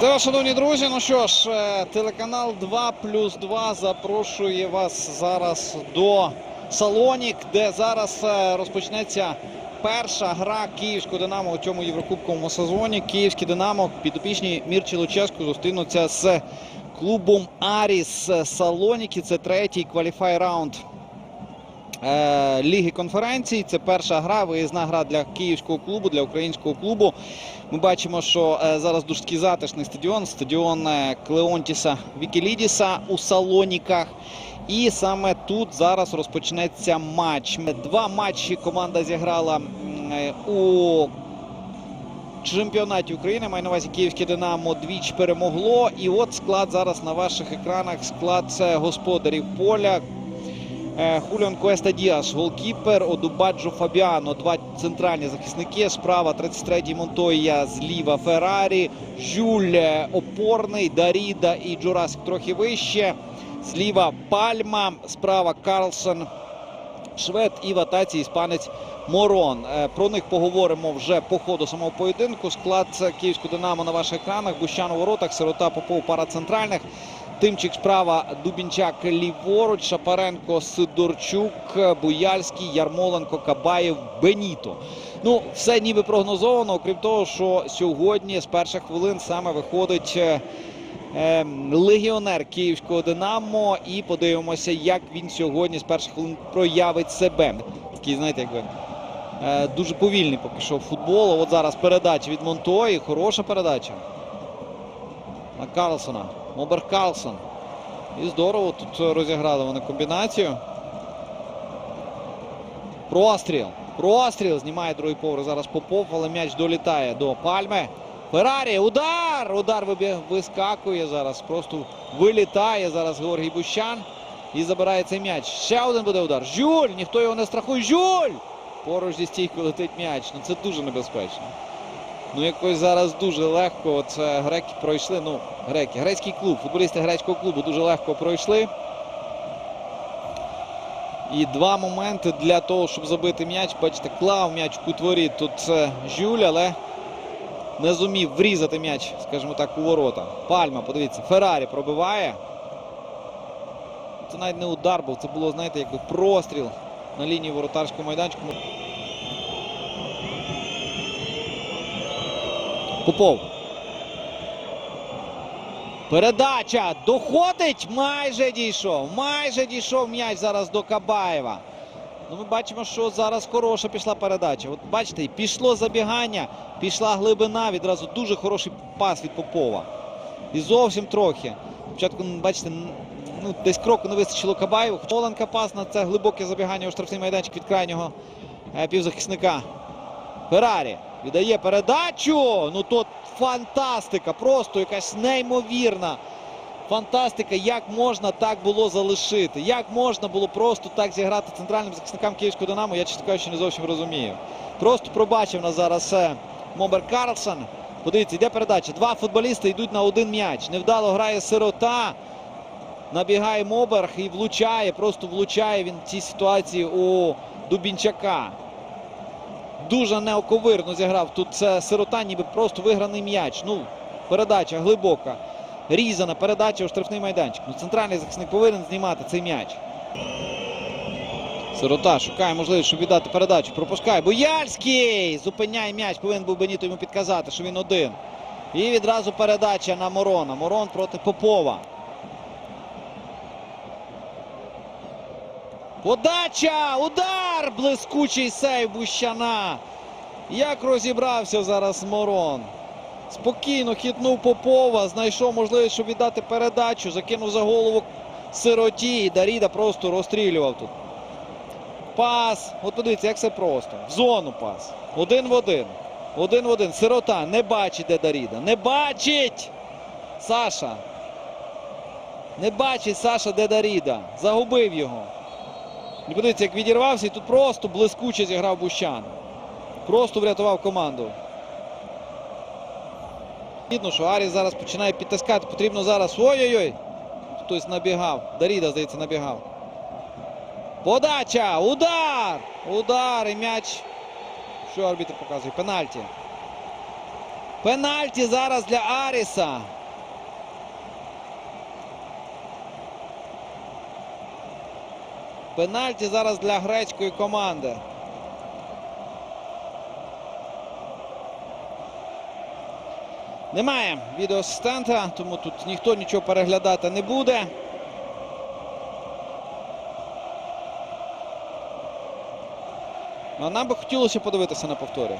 Та, шановні друзі, ну що ж, е, телеканал 2 плюс 2 запрошує вас зараз до Салонік, де зараз е, розпочнеться перша гра Київського Динамо у цьому єврокубковому сезоні. Київський Динамо підопічні Мірчі Луческу зустрінуться з клубом Аріс Салоніки. Це третій кваліфай раунд Ліги конференцій. Це перша гра, виїзна гра для київського клубу, для українського клубу. Ми бачимо, що е, зараз дуже такий затишний стадіон. Стадіон е, Клеонтіса Вікілідіса у Салоніках. І саме тут зараз розпочнеться матч. Два матчі команда зіграла е, у чемпіонаті України. Маю на увазі Київське Динамо двічі перемогло. І от склад зараз на ваших екранах. Склад господарів поля. Е, Хуліон Куеста Діас, голкіпер, Одубаджо Фабіано, два центральні захисники. Справа 33-й Монтоя, зліва Феррарі, Жюль е, опорний, Даріда і Джурасик трохи вище. Зліва Пальма, справа Карлсон, Швед і в іспанець Морон. Е, Про них поговоримо вже по ходу самого поєдинку. Склад Київського Динамо на ваших екранах. Бущан у воротах, Сирота Попов пара центральних. Тимчик справа, Дубінчак ліворуч, Шапаренко, Сидорчук, Буяльський, Ярмоленко, Кабаєв, Беніто. Ну, все ніби прогнозовано, окрім того, що сьогодні з перших хвилин саме виходить е, е, легіонер київського Динамо. І подивимося, як він сьогодні з перших хвилин проявить себе. Такий, знаєте, якби е, дуже повільний поки що футбол. От зараз передача від Монтої. Хороша передача. На Карлсона. Мобер Карлсон. І здорово тут розіграли вони комбінацію. Простріл. Простріл. Знімає другий поверх зараз Попов, але м'яч долітає до Пальми. Феррарі. Удар! Удар вискакує зараз. Просто вилітає зараз Георгій Бущан. І забирає цей м'яч. Ще один буде удар. Жюль! Ніхто його не страхує. Жюль! Поруч зі стійкою летить м'яч. Ну це дуже небезпечно. Ну, якось зараз дуже легко. От е, греки пройшли. Ну, греки, грецький клуб, футболісти грецького клубу дуже легко пройшли. І два моменти для того, щоб забити м'яч. Бачите, клав м'яч у кутворі. Тут е, Жюль, але не зумів врізати м'яч, скажімо так, у ворота. Пальма, подивіться, Феррарі пробиває. Це навіть не удар був, це було, знаєте, якби простріл на лінії воротарського майданчику. Попов. Передача доходить. Майже дійшов. Майже дійшов м'яч зараз до Кабаєва. Ну, ми бачимо, що зараз хороша пішла передача. От бачите, пішло забігання, пішла глибина. Відразу дуже хороший пас від Попова. І зовсім трохи. Спочатку, ну, бачите, ну, десь кроку не вистачило Кабаєву. Оленка пас на це глибоке забігання у штрафний майданчик від крайнього е, півзахисника. Феррарі віддає передачу. Ну тут фантастика, просто якась неймовірна фантастика. Як можна так було залишити? Як можна було просто так зіграти центральним захисникам Київського Динамо? Я чесно кажучи, не зовсім розумію. Просто пробачив нас зараз е, Момбер Карлсон. Подивіться, йде передача. Два футболісти йдуть на один м'яч. Невдало грає сирота. Набігає Моберг і влучає, просто влучає він в цій ситуації у Дубінчака. Дуже неоковирно зіграв тут це сирота, ніби просто виграний м'яч. Ну, передача глибока. Різана передача у штрафний майданчик. Ну, центральний захисник повинен знімати цей м'яч. Сирота шукає можливість, щоб віддати передачу. Пропускає. Бояльський! Зупиняє м'яч. Повинен був Беніто йому підказати, що він один. І відразу передача на Морона. Морон проти Попова. Подача! Удар! Блискучий сейв Бущана. Як розібрався зараз Морон. Спокійно хитнув Попова, знайшов можливість, щоб віддати передачу, закинув за голову сироті. І Даріда просто розстрілював тут. Пас. От подивіться, як все просто. В зону пас. Один в один. Один в один. Сирота не бачить, де Даріда. Не бачить! Саша. Не бачить Саша, де Даріда. Загубив його. І подивіться, як відірвався, і тут просто блискуче зіграв Бущан. Просто врятував команду. Видно, що Аріс зараз починає підтискати. Потрібно зараз. Ой-ой-ой! Хтось набігав. Даріда, здається, набігав. Подача! Удар! Удар і м'яч. Що арбітр показує? Пенальті. Пенальті зараз для Аріса. Пенальті зараз для грецької команди. Немає відеоасистента, тому тут ніхто нічого переглядати не буде. А нам би хотілося подивитися на повторі.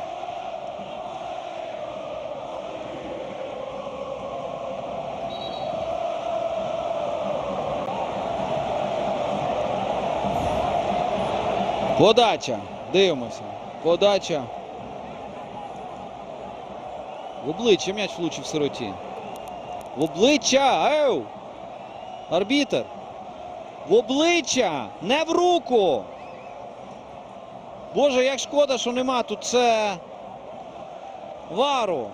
Подача. Дивимося. Подача. В обличчя м'яч влучив сироті. В обличчя. Еу! Арбітер. В обличчя. Не в руку. Боже, як шкода, що нема тут це вару.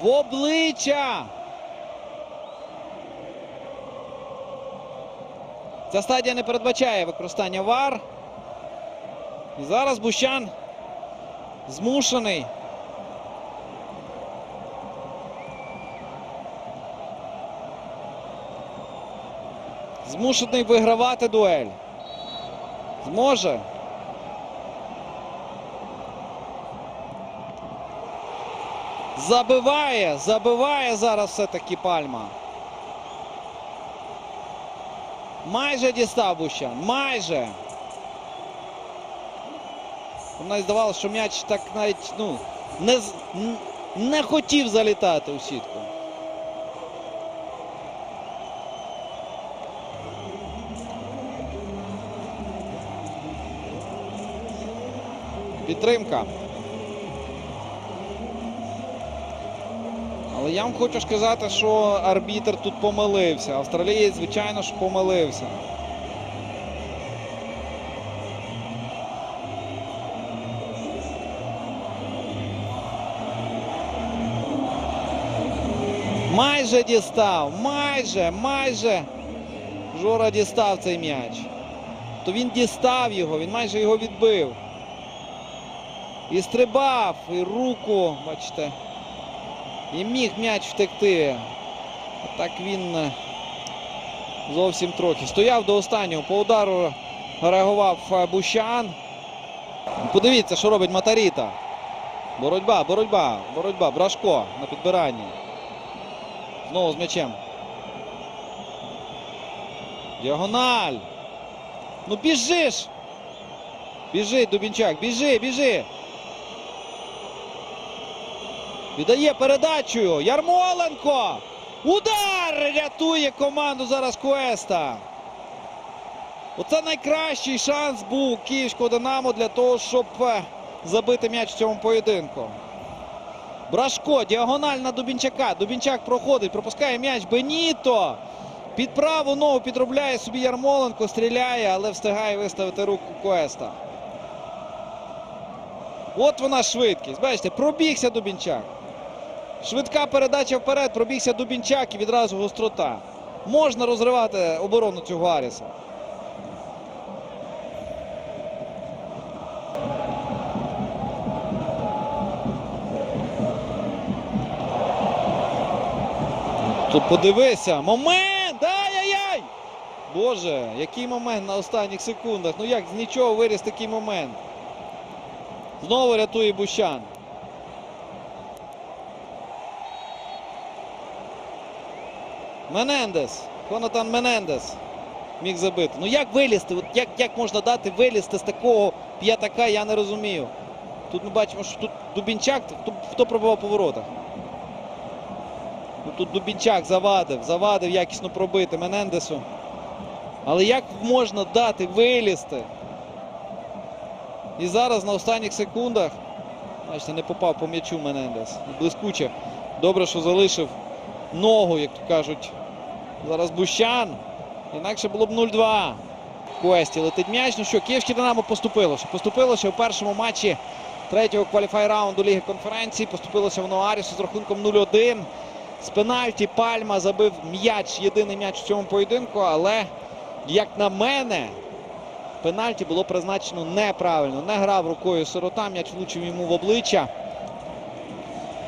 В обличчя. Ця стадія не передбачає використання вар. І зараз Бущан змушений. Змушений вигравати дуель. Зможе. Забиває, забиває зараз все-таки пальма. Майже дістав Бущан. Майже. Навіть здавалося, що м'яч так навіть ну, не, не хотів залітати у сітку. Підтримка. Я вам хочу сказати, що арбітр тут помилився. Австралієць, звичайно ж, помилився. Майже дістав, майже, майже Жора дістав цей м'яч. То він дістав його, він майже його відбив. І стрибав, і руку, бачите. І міг м'яч втекти. А так він е, зовсім трохи. Стояв до останнього. По удару реагував е, Бущан. Подивіться, що робить Матаріта. Боротьба, боротьба, боротьба. Брашко на підбиранні. Знову з м'ячем. Діагональ. Ну біжиш. Біжи, Дубінчак, біжи, біжи. Віддає передачу. Ярмоленко. Удар! Рятує команду зараз Куеста. Оце найкращий шанс був Київського Динамо для того, щоб е, забити м'яч в цьому поєдинку. Брашко, діагональ на Дубінчака. Дубінчак проходить, пропускає м'яч. Беніто. Під праву ногу підробляє собі Ярмоленко, стріляє, але встигає виставити руку Куеста. От вона швидкість. Бачите, пробігся Дубінчак. Швидка передача вперед, пробігся Дубінчак і відразу гострота. Можна розривати оборону цього Аріса. Тут подивися. Момент! Ай-яй-яй! Боже, який момент на останніх секундах. Ну як з нічого виріс такий момент. Знову рятує Бущан. Менендес. Хонатан Менендес міг забити. Ну як вилізти? От як, як можна дати вилізти з такого п'ятака, я не розумію. Тут ми бачимо, що тут Дубінчак, хто, хто пробував по воротах. Ну, Тут Дубінчак завадив, завадив якісно пробити Менендесу. Але як можна дати вилізти? І зараз на останніх секундах. Бачите, не попав по м'ячу Менендес. Блискуче. Добре, що залишив ногу, як то кажуть. Зараз Бущан. Інакше було б 0-2. Куесті летить м'яч. Ну що, Київське Динамо поступилося. Поступилося у першому матчі третього кваліфай раунду Ліги конференції. Поступилося воно Арісу з рахунком 0-1. З пенальті Пальма забив м'яч, єдиний м'яч в цьому поєдинку, але, як на мене, пенальті було призначено неправильно. Не грав рукою сирота, м'яч влучив йому в обличчя.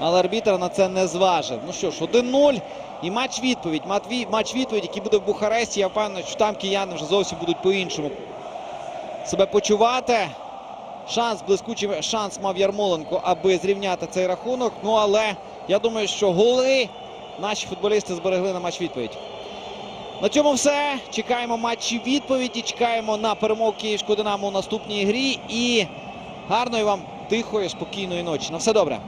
Але арбітр на це не зважив. Ну що ж, 1-0 і матч відповідь. Матч відповідь, який буде в Бухаресті. Я впевнений, що там кияни вже зовсім будуть по-іншому себе почувати. Шанс, блискучий шанс мав Ярмоленко, аби зрівняти цей рахунок. Ну але я думаю, що голи наші футболісти зберегли на матч відповідь. На цьому все. Чекаємо матчі відповіді. Чекаємо на перемогу Київського Динамо у наступній грі. І гарної вам тихої, спокійної ночі. На все добре.